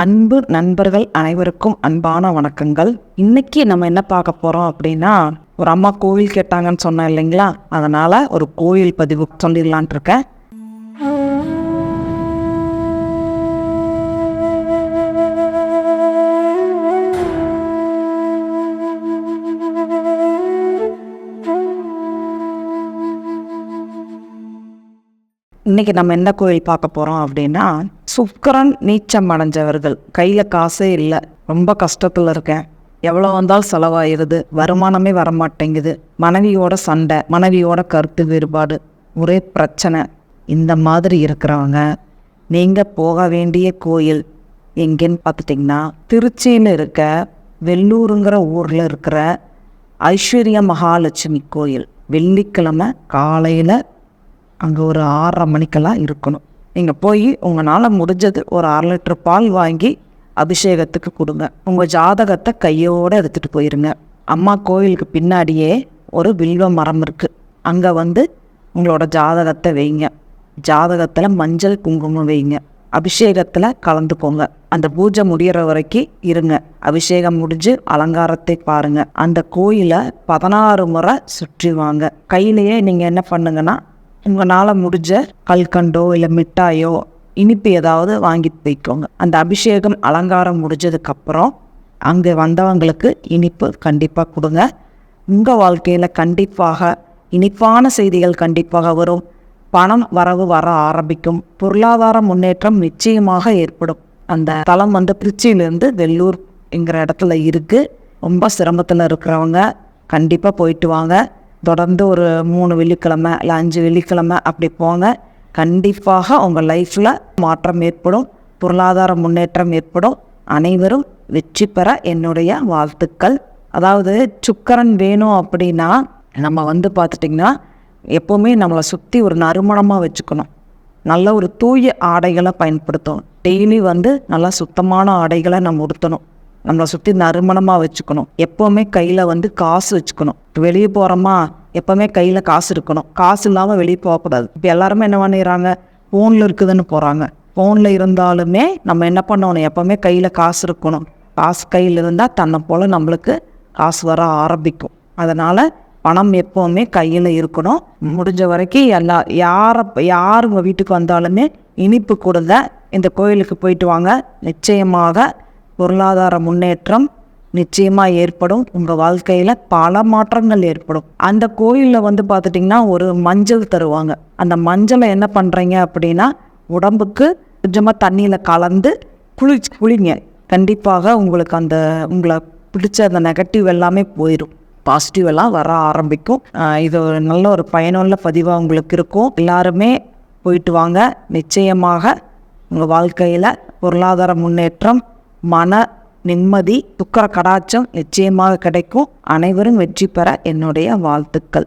அன்பு நண்பர்கள் அனைவருக்கும் அன்பான வணக்கங்கள். இன்னைக்கு நம்ம என்ன பார்க்க போறோம் அப்படின்னா ஒரு அம்மா கோவில் கேட்டாங்கன்னு சொன்னேன் இல்லைங்களா? அதனால ஒரு கோவில் பதிவு சொல்லிடலான் இருக்கேன். இன்னைக்கு நம்ம என்ன கோயில் பார்க்க போகிறோம் அப்படின்னா சுக்கரன் நீச்சம் அடைஞ்சவர்கள். கையில் காசே இல்லை. ரொம்ப கஷ்டத்தில் இருக்கேன். எவ்வளோ வந்தாலும் செலவாயிருது. வருமானமே வரமாட்டேங்குது. மனைவியோட சண்டை மனைவியோட கருத்து வேறுபாடு ஒரே பிரச்சனை. இந்த மாதிரி இருக்கிறவங்க நீங்கள் போக வேண்டிய கோயில் எங்கேன்னு பார்த்துட்டிங்கன்னா திருச்சியில் இருக்க வெள்ளூருங்கிற ஊரில் இருக்கிற ஐஸ்வர்ய மகாலட்சுமி கோயில். வெள்ளிக்கிழமை காலையில் அங்கே ஒரு ஆறரை மணிக்கெல்லாம் இருக்கணும். நீங்கள் போய் உங்களால் முடிஞ்சது ஒரு அரை லிட்டர் பால் வாங்கி அபிஷேகத்துக்கு கொடுங்க. உங்கள் ஜாதகத்தை கையோடு எடுத்துகிட்டு போயிருங்க. அம்மா கோயிலுக்கு பின்னாடியே ஒரு வில்வ மரம் இருக்குது அங்கே வந்து உங்களோட ஜாதகத்தை வைங்க. ஜாதகத்தில் மஞ்சள் குங்குமம் வைங்க. அபிஷேகத்தில் கலந்துக்கோங்க. அந்த பூஜை முடியிற வரைக்கும் இருங்க. அபிஷேகம் முடிஞ்சு அலங்காரத்தை பாருங்க. அந்த கோயிலை பதினாறு முறை சுற்றி வாங்க. கையிலேயே நீங்கள் என்ன பண்ணுங்கன்னா உங்களால் முடிஞ்ச கல்கண்டோ இல்லை மிட்டாயோ இனிப்பு ஏதாவது வாங்கி வைக்கோங்க. அந்த அபிஷேகம் அலங்காரம் முடிஞ்சதுக்கப்புறம் அங்கே வந்தவங்களுக்கு இனிப்பு கண்டிப்பாக கொடுங்க. உங்கள் வாழ்க்கையில் கண்டிப்பாக இனிப்பான செய்திகள் கண்டிப்பாக வரும். பணம் வரவு வர ஆரம்பிக்கும். பொருளாதார முன்னேற்றம் நிச்சயமாக ஏற்படும். அந்த தலம் வந்து திருச்சியிலேருந்து வெள்ளூர் என்கிற இடத்துல இருக்குது ரொம்ப சிரமத்தில் இருக்கிறவங்க கண்டிப்பாக போயிட்டு வாங்க. தொடர்ந்து ஒரு மூணு வெள்ளிக்கிழமை இல்லை அஞ்சு வெள்ளிக்கிழமை அப்படி போங்க. கண்டிப்பாக உங்கள் லைஃப்பில் மாற்றம் ஏற்படும். பொருளாதார முன்னேற்றம் ஏற்படும். அனைவரும் வெற்றி பெற என்னுடைய வாழ்த்துக்கள். அதாவது சுக்கரன் வேணும் அப்படின்னா நம்ம வந்து பார்த்துட்டிங்கன்னா எப்போவுமே நம்மளை சுற்றி ஒரு நறுமணமாக வச்சுக்கணும். நல்ல ஒரு தூய ஆடைகளை பயன்படுத்தணும். டெய்லி வந்து நல்லா சுத்தமான ஆடைகளை நம்ம உடுத்தணும். நம்மளை சுற்றி நறுமணமாக வச்சுக்கணும். எப்போவுமே கையில் வந்து காசு வச்சுக்கணும். வெளியே போகிறோமா எப்போவுமே கையில் காசு இருக்கணும். காசு இல்லாமல் வெளியே போகக்கூடாது இப்போ எல்லாருமே என்ன பண்ணிடுறாங்க? ஃபோனில் இருக்குதுன்னு போகிறாங்க ஃபோனில் இருந்தாலுமே நம்ம என்ன பண்ணணும்? எப்போவுமே கையில் காசு இருக்கணும். காசு கையில் இருந்தால் தன்னை போல் நம்மளுக்கு காசு வர ஆரம்பிக்கும். அதனால் பணம் எப்போவுமே கையில் இருக்கணும். முடிஞ்ச வரைக்கும் எல்லா யாரை யார் உங்கள் வீட்டுக்கு வந்தாலுமே இனிப்பு கொடுங்க இந்த கோயிலுக்கு போயிட்டு வாங்க. நிச்சயமாக பொருளாதார முன்னேற்றம் நிச்சயமாக ஏற்படும். உங்கள் வாழ்க்கையில் பல மாற்றங்கள் ஏற்படும். அந்த கோயிலில் வந்து பார்த்துட்டிங்கன்னா ஒரு மஞ்சள் தருவாங்க. அந்த மஞ்சளை என்ன பண்ணுறீங்க அப்படின்னா உடம்புக்கு கொஞ்சமாக தண்ணியில் கலந்து குளி குளிங்க. கண்டிப்பாக உங்களுக்கு அந்த உங்களை பிடிச்ச அந்த நெகட்டிவ் எல்லாமே போயிடும் பாசிட்டிவ் எல்லாம் வர ஆரம்பிக்கும். இது ஒரு நல்ல ஒரு பயனுள்ள பதிவாக உங்களுக்கு இருக்கும். எல்லாருமே போயிட்டு வாங்க. நிச்சயமாக உங்கள் வாழ்க்கையில் பொருளாதார முன்னேற்றம் மன நிம்மதி துக்கர கடாச்சம் நிச்சயமாக கிடைக்கும். அனைவரும் வெற்றி பெற என்னுடைய வாழ்த்துக்கள்.